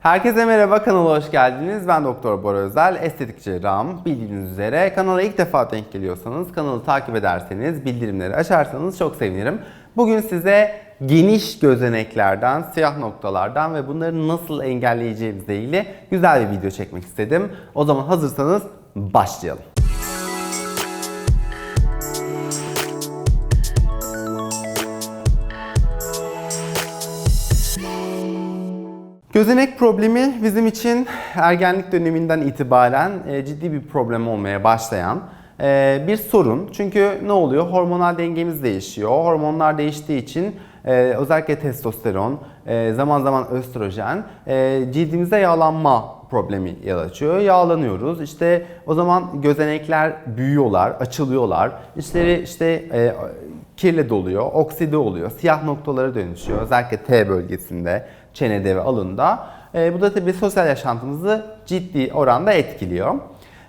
Herkese merhaba, kanala hoş geldiniz. Ben Doktor Bora Özel, estetik cerrahım. Bildiğiniz üzere kanala ilk defa denk geliyorsanız, kanalı takip ederseniz, bildirimleri açarsanız çok sevinirim. Bugün size geniş gözeneklerden, siyah noktalardan ve bunları nasıl engelleyeceğimizle ilgili güzel bir video çekmek istedim. O zaman hazırsanız başlayalım. Gözenek problemi bizim için ergenlik döneminden itibaren e, ciddi bir problem olmaya başlayan e, bir sorun. Çünkü ne oluyor? Hormonal dengemiz değişiyor. Hormonlar değiştiği için e, özellikle testosteron, zaman zaman östrojen e, cildimizde yağlanma problemi yol açıyor. Yağlanıyoruz. İşte o zaman gözenekler büyüyorlar, açılıyorlar. İçleri işte e, kirli doluyor, okside oluyor, siyah noktalara dönüşüyor. Özellikle T bölgesinde, çenede ve alında. E, bu da tabii sosyal yaşantımızı ciddi oranda etkiliyor.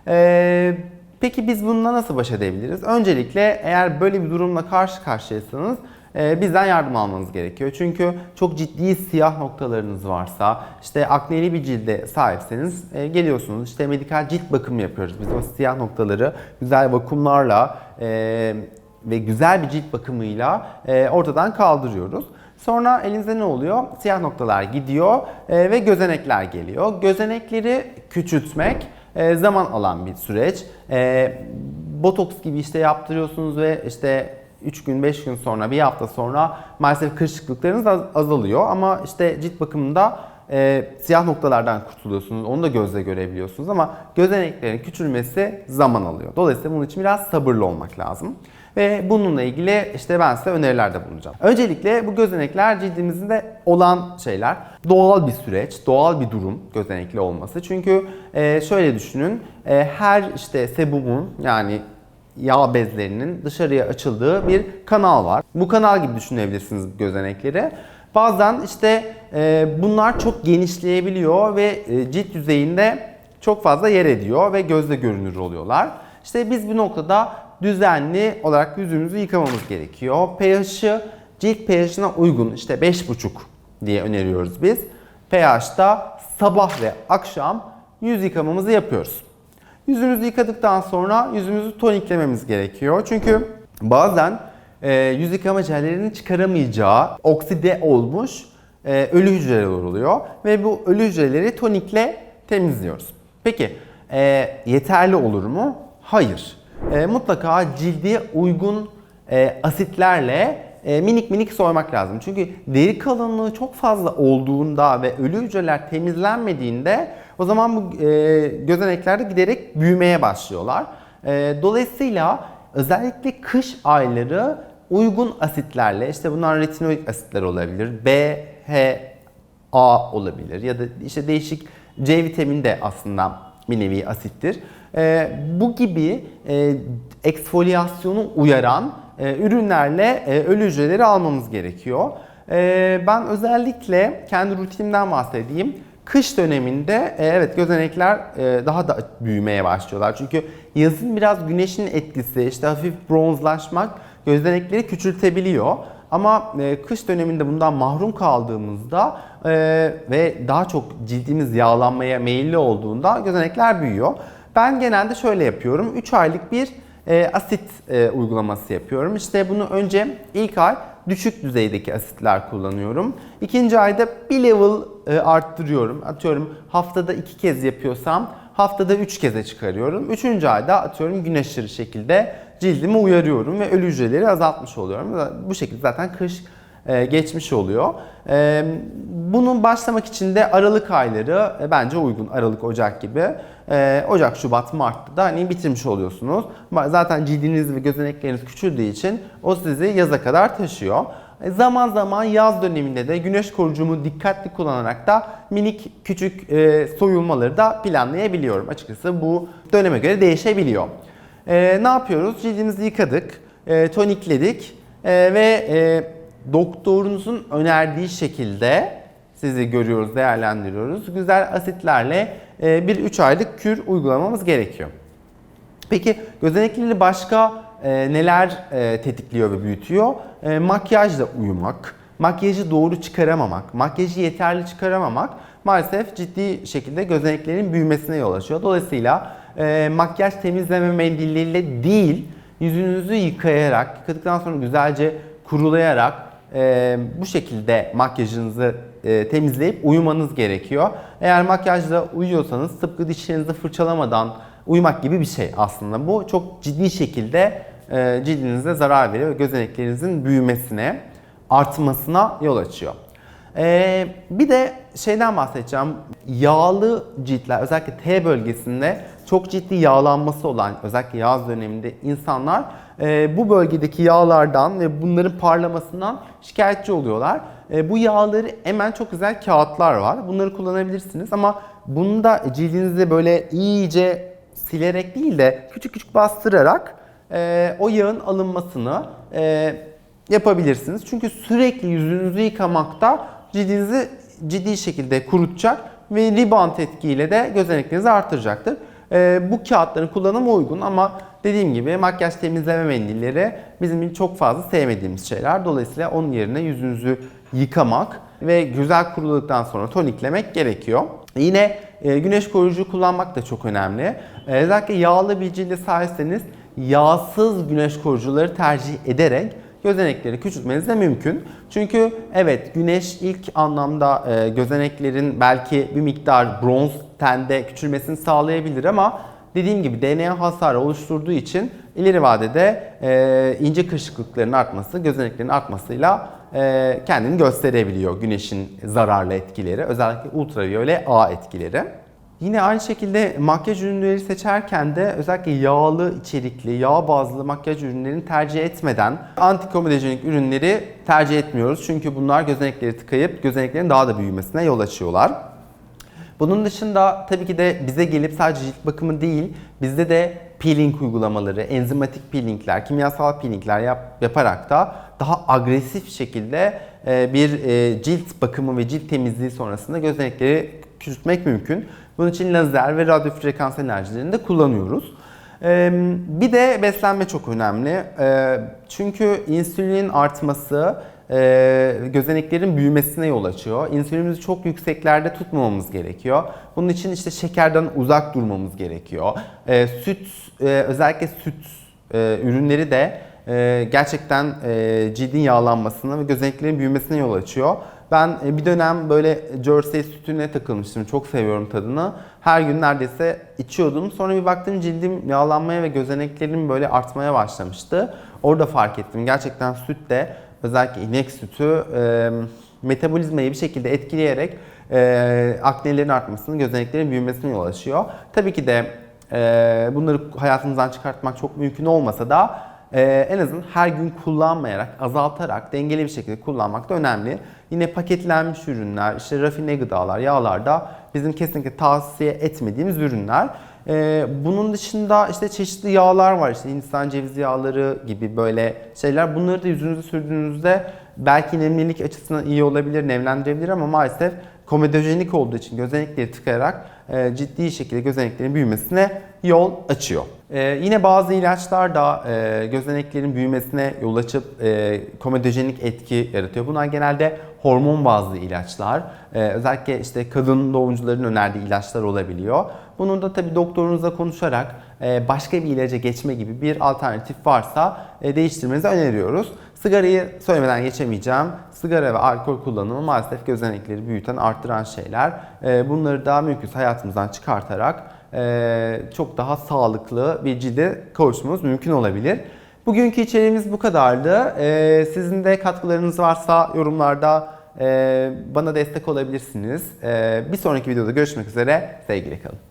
E, peki biz bununla nasıl baş edebiliriz? Öncelikle eğer böyle bir durumla karşı karşıyaysanız e, bizden yardım almanız gerekiyor. Çünkü çok ciddi siyah noktalarınız varsa, işte akneli bir cilde sahipseniz e, geliyorsunuz. İşte medikal cilt bakımı yapıyoruz. Biz o siyah noktaları güzel vakumlarla e, ve güzel bir cilt bakımıyla ortadan kaldırıyoruz. Sonra elinizde ne oluyor? Siyah noktalar gidiyor e, ve gözenekler geliyor. Gözenekleri küçültmek e, zaman alan bir süreç. E, botoks gibi işte yaptırıyorsunuz ve işte 3 gün 5 gün sonra bir hafta sonra maalesef kırışıklıklarınız az- azalıyor ama işte cilt bakımında e, siyah noktalardan kurtuluyorsunuz. Onu da gözle görebiliyorsunuz ama gözeneklerin küçülmesi zaman alıyor. Dolayısıyla bunun için biraz sabırlı olmak lazım. Ve bununla ilgili işte ben size önerilerde bulunacağım. Öncelikle bu gözenekler cildimizde olan şeyler. Doğal bir süreç, doğal bir durum gözenekli olması. Çünkü e, şöyle düşünün, e, her işte sebumun yani yağ bezlerinin dışarıya açıldığı bir kanal var. Bu kanal gibi düşünebilirsiniz gözenekleri. Bazen işte e, bunlar çok genişleyebiliyor ve e, cilt yüzeyinde çok fazla yer ediyor ve gözle görünür oluyorlar. İşte biz bu noktada düzenli olarak yüzümüzü yıkamamız gerekiyor. pH'ı cilt pH'ine uygun işte 5,5 diye öneriyoruz biz. pH'da sabah ve akşam yüz yıkamamızı yapıyoruz. Yüzümüzü yıkadıktan sonra yüzümüzü toniklememiz gerekiyor. Çünkü bazen e, yüz yıkama jellerinin çıkaramayacağı okside olmuş e, ölü hücreler oluyor. Ve bu ölü hücreleri tonikle temizliyoruz. Peki e, yeterli olur mu? Hayır. E, mutlaka cildiye uygun e, asitlerle e, minik minik soymak lazım. Çünkü deri kalınlığı çok fazla olduğunda ve ölü hücreler temizlenmediğinde o zaman bu e, gözenekler de giderek büyümeye başlıyorlar. E, dolayısıyla özellikle kış ayları uygun asitlerle işte bunlar retinoik asitler olabilir, B, H, A olabilir ya da işte değişik C vitamini de aslında bir nevi asittir. E, bu gibi e, eksfolyasyonu uyaran e, ürünlerle e, ölü hücreleri almamız gerekiyor. E, ben özellikle kendi rutinimden bahsedeyim. Kış döneminde e, evet gözenekler e, daha da büyümeye başlıyorlar. Çünkü yazın biraz güneşin etkisi, işte hafif bronzlaşmak gözenekleri küçültebiliyor. Ama e, kış döneminde bundan mahrum kaldığımızda e, ve daha çok cildimiz yağlanmaya meyilli olduğunda gözenekler büyüyor. Ben genelde şöyle yapıyorum. 3 aylık bir e, asit uygulaması yapıyorum. İşte bunu önce ilk ay düşük düzeydeki asitler kullanıyorum. İkinci ayda bir level arttırıyorum. Atıyorum haftada iki kez yapıyorsam haftada üç keze çıkarıyorum. Üçüncü ayda atıyorum güneş ışığı şekilde cildimi uyarıyorum ve ölü hücreleri azaltmış oluyorum. Bu şekilde zaten kış e, geçmiş oluyor. E, bunun başlamak için de Aralık ayları e, bence uygun. Aralık, Ocak gibi. Ocak, Şubat, Mart'ta da hani bitirmiş oluyorsunuz. Zaten cildiniz ve gözenekleriniz küçüldüğü için o sizi yaza kadar taşıyor. Zaman zaman yaz döneminde de güneş korucumu dikkatli kullanarak da minik küçük soyulmaları da planlayabiliyorum. Açıkçası bu döneme göre değişebiliyor. E, ne yapıyoruz? Cildimizi yıkadık, e, tonikledik e, ve e, doktorunuzun önerdiği şekilde sizi görüyoruz, değerlendiriyoruz. Güzel asitlerle e, bir 3 aylık kür uygulamamız gerekiyor. Peki gözenekleri başka e, neler e, tetikliyor ve büyütüyor? E, makyajla uyumak, makyajı doğru çıkaramamak, makyajı yeterli çıkaramamak, maalesef ciddi şekilde gözeneklerin büyümesine yol açıyor. Dolayısıyla e, makyaj temizleme mendilleriyle değil, yüzünüzü yıkayarak, yıkadıktan sonra güzelce kurulayarak e, bu şekilde makyajınızı e, temizleyip uyumanız gerekiyor. Eğer makyajla uyuyorsanız tıpkı dişlerinizi fırçalamadan uyumak gibi bir şey aslında. Bu çok ciddi şekilde e, cildinize zarar veriyor ve gözeneklerinizin büyümesine, artmasına yol açıyor. Ee, bir de şeyden bahsedeceğim. Yağlı ciltler özellikle T bölgesinde çok ciddi yağlanması olan özellikle yaz döneminde insanlar e, bu bölgedeki yağlardan ve bunların parlamasından şikayetçi oluyorlar. E, bu yağları emen çok güzel kağıtlar var. Bunları kullanabilirsiniz ama bunu da cildinize böyle iyice silerek değil de küçük küçük bastırarak e, o yağın alınmasını e, yapabilirsiniz. Çünkü sürekli yüzünüzü yıkamakta cildinizi ciddi şekilde kurutacak ve rebound etkiyle de gözeneklerinizi artıracaktır. Ee, bu kağıtların kullanımı uygun ama dediğim gibi makyaj temizleme mendilleri bizim çok fazla sevmediğimiz şeyler. Dolayısıyla onun yerine yüzünüzü yıkamak ve güzel kuruladıktan sonra toniklemek gerekiyor. Yine e, güneş koruyucu kullanmak da çok önemli. E, özellikle yağlı bir cilde sahipseniz yağsız güneş koruyucuları tercih ederek gözenekleri küçültmeniz de mümkün. Çünkü evet güneş ilk anlamda e, gözeneklerin belki bir miktar bronz tende küçülmesini sağlayabilir ama dediğim gibi DNA hasarı oluşturduğu için ileri vadede e, ince kırışıklıkların artması, gözeneklerin artmasıyla e, kendini gösterebiliyor güneşin zararlı etkileri. Özellikle ultraviyole A etkileri. Yine aynı şekilde makyaj ürünleri seçerken de özellikle yağlı içerikli, yağ bazlı makyaj ürünlerini tercih etmeden antikomedojenik ürünleri tercih etmiyoruz. Çünkü bunlar gözenekleri tıkayıp gözeneklerin daha da büyümesine yol açıyorlar. Bunun dışında tabii ki de bize gelip sadece cilt bakımı değil, bizde de peeling uygulamaları, enzimatik peelingler, kimyasal peelingler yap, yaparak da daha agresif şekilde e, bir e, cilt bakımı ve cilt temizliği sonrasında gözenekleri küçültmek mümkün. Bunun için lazer ve radyo frekans enerjilerini de kullanıyoruz. Bir de beslenme çok önemli. Çünkü insülinin artması gözeneklerin büyümesine yol açıyor. İnsülinimizi çok yükseklerde tutmamamız gerekiyor. Bunun için işte şekerden uzak durmamız gerekiyor. Süt, özellikle süt ürünleri de gerçekten cildin yağlanmasına ve gözeneklerin büyümesine yol açıyor. Ben bir dönem böyle Jersey sütüne takılmıştım. Çok seviyorum tadını. Her gün neredeyse içiyordum. Sonra bir baktım cildim yağlanmaya ve gözeneklerim böyle artmaya başlamıştı. Orada fark ettim. Gerçekten süt de özellikle inek sütü e, metabolizmayı bir şekilde etkileyerek e, aknelerin artmasını, gözeneklerin büyümesine yol açıyor. Tabii ki de e, bunları hayatınızdan çıkartmak çok mümkün olmasa da e, en azından her gün kullanmayarak, azaltarak, dengeli bir şekilde kullanmak da önemli. Yine paketlenmiş ürünler, işte rafine gıdalar, yağlar da bizim kesinlikle tavsiye etmediğimiz ürünler. Ee, bunun dışında işte çeşitli yağlar var. İşte Hindistan cevizi yağları gibi böyle şeyler. Bunları da yüzünüze sürdüğünüzde belki nemlilik açısından iyi olabilir, nemlendirebilir ama maalesef komedojenik olduğu için gözenekleri tıkayarak e, ciddi şekilde gözeneklerin büyümesine yol açıyor. E, yine bazı ilaçlar da e, gözeneklerin büyümesine yol açıp e, komedojenik etki yaratıyor. Bunlar genelde hormon bazlı ilaçlar. E, özellikle işte kadın doğumcuların önerdiği ilaçlar olabiliyor. Bunun da tabii doktorunuzla konuşarak e, başka bir ilaca geçme gibi bir alternatif varsa e, değiştirmenizi öneriyoruz. Sigarayı söylemeden geçemeyeceğim. Sigara ve alkol kullanımı maalesef gözenekleri büyüten, arttıran şeyler. E, bunları da mümkünse hayatımızdan çıkartarak çok daha sağlıklı bir cilde kavuşmamız mümkün olabilir. Bugünkü içeriğimiz bu kadardı. Sizin de katkılarınız varsa yorumlarda bana destek olabilirsiniz. Bir sonraki videoda görüşmek üzere. Sevgiyle kalın.